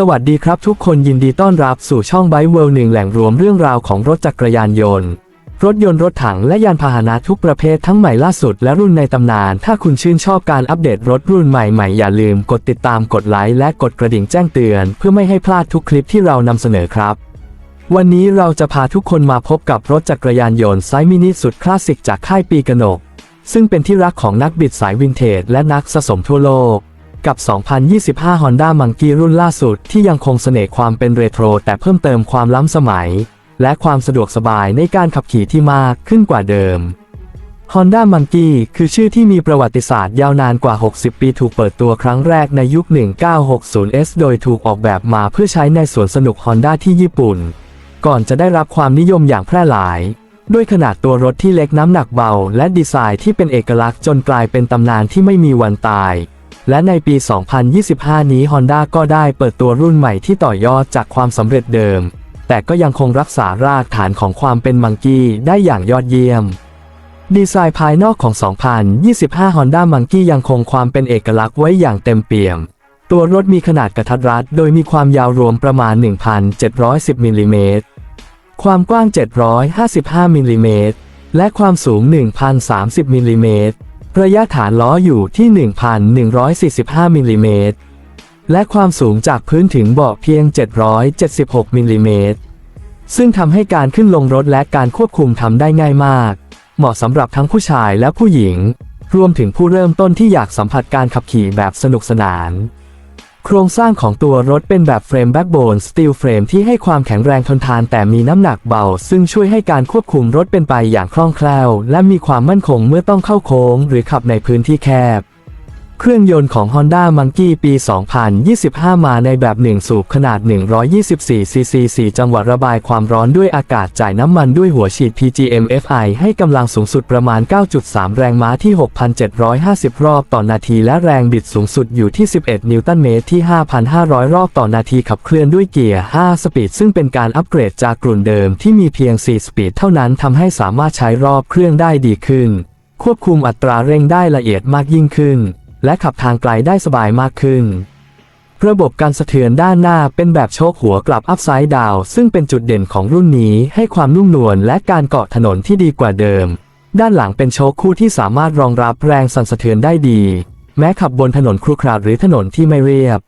สวัสดีครับทุกคนยินดีต้อนรับสู่ช่องไบเวิลด์หนึ่งแหล่งรวมเรื่องราวของรถจักรยานยนต์ รถยนต์รถถังและยานพาหนะทุกประเภททั้งใหม่ล่าสุดและรุ่นในตำนาน ถ้าคุณชื่นชอบการอัปเดตรถรุ่นใหม่ๆ อย่าลืมกดติดตามกดไลค์และกดกระดิ่งแจ้งเตือน เพื่อไม่ให้พลาดทุกคลิปที่เรานำเสนอครับ วันนี้เราจะพาทุกคนมาพบกับรถจักรยานยนต์ไซส์มินิสุดคลาสสิกจากค่ายปีกนก ซึ่งเป็นที่รักของนักบิดสายวินเทจและนักสะสมทั่วโลก กับ 2025 Honda Monkey รุ่นล่าสุดที่ยังคงเสน่ห์ความเป็นเรโทรแต่เพิ่มเติมความล้ำสมัย และความสะดวกสบายในการขับขี่ที่มากขึ้นกว่าเดิม Honda Monkey คือชื่อที่มีประวัติศาสตร์ยาวนานกว่า 60 ปีถูกเปิดตัวครั้งแรกในยุค 1960S โดยถูกออกแบบมาเพื่อใช้ในสวนสนุก Honda ที่ญี่ปุ่น ก่อนจะได้รับความนิยมอย่างแพร่หลายด้วยขนาดตัวรถที่เล็กน้ำหนักเบา และดีไซน์ที่เป็นเอกลักษณ์จนกลายเป็นตำนานที่ไม่มีวันตาย และในปี 2025 นี้ Honda ก็ได้เปิดตัวรุ่นใหม่ที่ต่อยอดจากความสำเร็จเดิม แต่ก็ยังคงรักษารากฐานของความเป็นมังกี้ได้อย่างยอดเยี่ยม ดีไซน์ภายนอกของ 2025 Honda Monkey ยังคงความเป็นเอกลักษณ์ไว้อย่างเต็มเปี่ยม ตัวรถมีขนาดกระทัดรัด โดยมีความยาวรวมประมาณ 1,710มิลลิเมตร ความกว้าง 755มิลลิเมตร และความสูง 1,030มิลลิเมตร ระยะฐานล้ออยู่ที่ 1,145 มิลลิเมตร และความสูงจากพื้นถึงเบาะเพียง 776 มิลลิเมตร ซึ่งทำให้การขึ้นลงรถและการควบคุมทำได้ง่ายมาก เหมาะสำหรับทั้งผู้ชายและผู้หญิง รวมถึงผู้เริ่มต้นที่อยากสัมผัสการขับขี่แบบสนุกสนาน โครงสร้างของตัวรถเป็นแบบเฟรมแบ็กโบนสตีลเฟรมที่ให้ความแข็งแรงทนทานแต่มีน้ำหนักเบา ซึ่งช่วยให้การควบคุมรถเป็นไปอย่างคล่องแคล่ว และมีความมั่นคงเมื่อต้องเข้าโค้ง หรือขับในพื้นที่แคบ เครื่องยนต์ของ Honda Monkey ปี 2025 มาในแบบ 1 สูบขนาด 124 ซีซี 4 จังหวะระบายความร้อนด้วยอากาศจ่ายน้ำมันด้วยหัวฉีด PGM FI ให้กำลังสูงสุดประมาณ 9.3 แรงม้าที่ 6,750 รอบต่อนาที และแรงบิดสูงสุดอยู่ที่ 11 นิวตันเมตรที่ 5,500 รอบต่อนาทีขับเคลื่อนด้วยเกียร์ 5 สปีด ซึ่งเป็นการอัปเกรดจากกลุ่นเดิมที่มีเพียง 4 สปีดเท่านั้นทำให้สามารถใช้รอบเครื่องได้ดีขึ้น ควบคุมอัตราเร่งได้ละเอียดมากยิ่งขึ้น และขับทางไกลได้สบายมากขึ้น ระบบการสะเทือนด้านหน้าเป็นแบบโชคหัวกลับอัพไซด์ดาวซึ่งเป็นจุดเด่นของรุ่นนี้ให้ความนุ่มนวลและการเกาะถนนที่ดีกว่าเดิม ด้านหลังเป็นโชคคู่ที่สามารถรองรับแรงสั่นสะเทือนได้ดี แม้ขับบนถนนครุขระหรือถนนที่ไม่เรียบ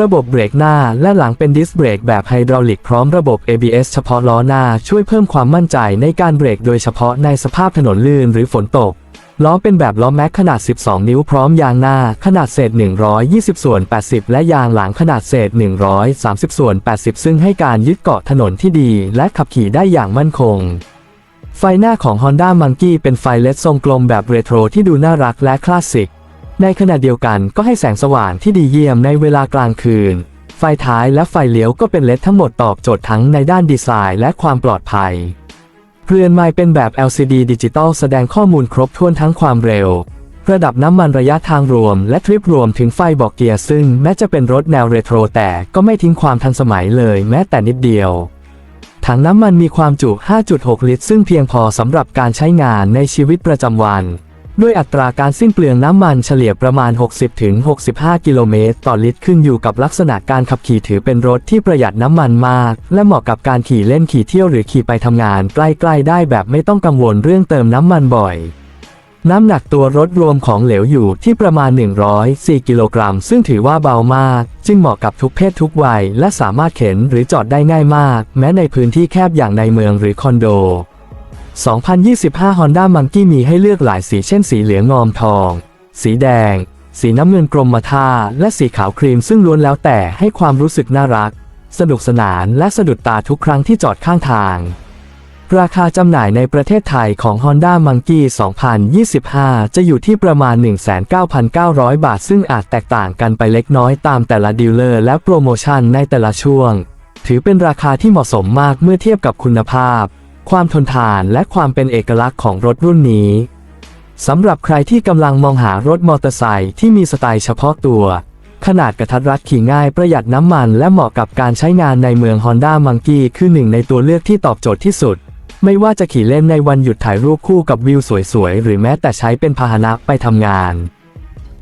ระบบเบรกหน้าและหลังเป็นดิสเบรกแบบไฮดรอลิกพร้อมระบบ ABS เฉพาะล้อหน้าช่วยเพิ่มความมั่นใจในการเบรกโดยเฉพาะในสภาพถนนลื่นหรือฝนตก ล้อเป็นแบบล้อแม็กขนาด 12 นิ้วพร้อมยางหน้าขนาดเศษ 120 ส่วน 80 และยางหลังขนาดเศษ 130 ส่วน 80 ซึ่งให้การยึดเกาะถนนที่ดีและขับขี่ได้อย่างมั่นคง ไฟหน้าของ Honda Monkey เป็นไฟเลดทรงกลมแบบเรโทรที่ดูน่ารักและคลาสสิก ในขณะเดียวกันก็ให้แสงสว่างที่ดีเยี่ยมในเวลากลางคืน ไฟท้ายและไฟเลี้ยวก็เป็นเลดทั้งหมดตอบโจทย์ทั้งในด้านดีไซน์และความปลอดภัย เรือนไม้เป็นแบบ LCD ดิจิตอลแสดงข้อมูลครบถ้วนทั้งความเร็ว ระดับน้ำมันระยะทางรวม และทริปรวมถึงไฟบอกเกียร์ซึ่งแม้จะเป็นรถแนวเรโทรแต่ก็ไม่ทิ้งความทันสมัยเลยแม้แต่นิดเดียว ถังน้ำมันมีความจุ 5.6 ลิตร ซึ่งเพียงพอสำหรับการใช้งานในชีวิตประจำวัน ด้วยอัตราการสิ้นเปลืองน้ำมันเฉลี่ยประมาณ 60-65 กิโลเมตรต่อลิตรขึ้นอยู่กับลักษณะการขับขี่ถือเป็นรถที่ประหยัดน้ำมันมาก และเหมาะกับการขี่เล่นขี่เที่ยวหรือขี่ไปทำงานใกล้ๆได้แบบไม่ต้องกังวลเรื่องเติมน้ำมันบ่อยน้ำหนักตัวรถรวมของเหลวอยู่ที่ประมาณ 104 กิโลกรัม ซึ่งถือว่าเบามาก จึงเหมาะกับทุกเพศทุกวัย และสามารถเข็นหรือจอดได้ง่ายมาก แม้ในพื้นที่แคบอย่างในเมืองหรือคอนโด 2025 Honda Monkey มีให้เลือกหลายสีเช่นสีเหลืองงอมทอง สีแดง สีน้ำเงินกรมท่า และสีขาวครีมซึ่งล้วนแล้วแต่ให้ความรู้สึกน่ารัก สนุกสนานและสะดุดตาทุกครั้งที่จอดข้างทาง ราคาจำหน่ายในประเทศไทยของ Honda Monkey 2025 จะอยู่ที่ประมาณ 19,900 บาท ซึ่งอาจแตกต่างกันไปเล็กน้อยตามแต่ละดีลเลอร์และโปรโมชั่นในแต่ละช่วง ถือเป็นราคาที่เหมาะสมมากเมื่อเทียบกับคุณภาพ ความทนทานและความเป็นเอกลักษณ์ของรถรุ่นนี้สำหรับใครที่กำลังมองหารถมอเตอร์ไซค์ที่มีสไตล์เฉพาะตัว ขนาดกระทัดรัดขี่ง่ายประหยัดน้ำมันและเหมาะกับการใช้งานในเมือง Honda Monkey คือหนึ่งในตัวเลือกที่ตอบโจทย์ที่สุด ไม่ว่าจะขี่เล่นในวันหยุดถ่ายรูปคู่กับวิวสวยๆ หรือแม้แต่ใช้เป็นพาหนะไปทำงาน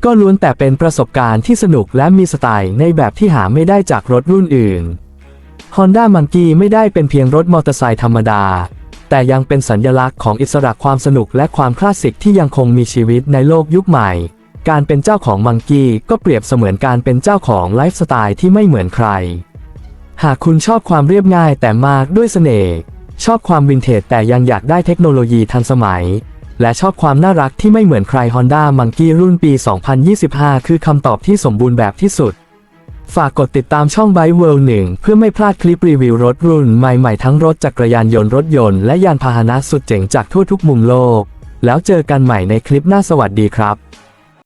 ก็ล้วนแต่เป็นประสบการณ์ที่สนุกและมีสไตล์ในแบบที่หาไม่ได้จากรถรุ่นอื่น Honda Monkey ไม่ได้เป็นเพียงรถมอเตอร์ไซค์ธรรมดา แต่ยังเป็นสัญลักษณ์ของอิสระความสนุกและความคลาสสิกที่ยังคงมีชีวิตในโลกยุคใหม่ การเป็นเจ้าของมังกี้ก็เปรียบเสมือนการเป็นเจ้าของไลฟ์สไตล์ที่ไม่เหมือนใคร หากคุณชอบความเรียบง่ายแต่มากด้วยเสน่ห์ ชอบความวินเทจแต่ยังอยากได้เทคโนโลยีทันสมัย และชอบความน่ารักที่ไม่เหมือนใคร Honda Monkey รุ่นปี 2025 คือคำตอบที่สมบูรณ์แบบที่สุด ฝากกดติดตามช่อง By World 1เพื่อไม่พลาดคลิปรีวิวรถรุ่นใหม่ๆทั้งรถจักรยานยนต์รถยนต์และยานพาหนะสุดเจ๋งจากทั่วทุกมุมโลก แล้วเจอกันใหม่ในคลิปหน้าสวัสดีครับ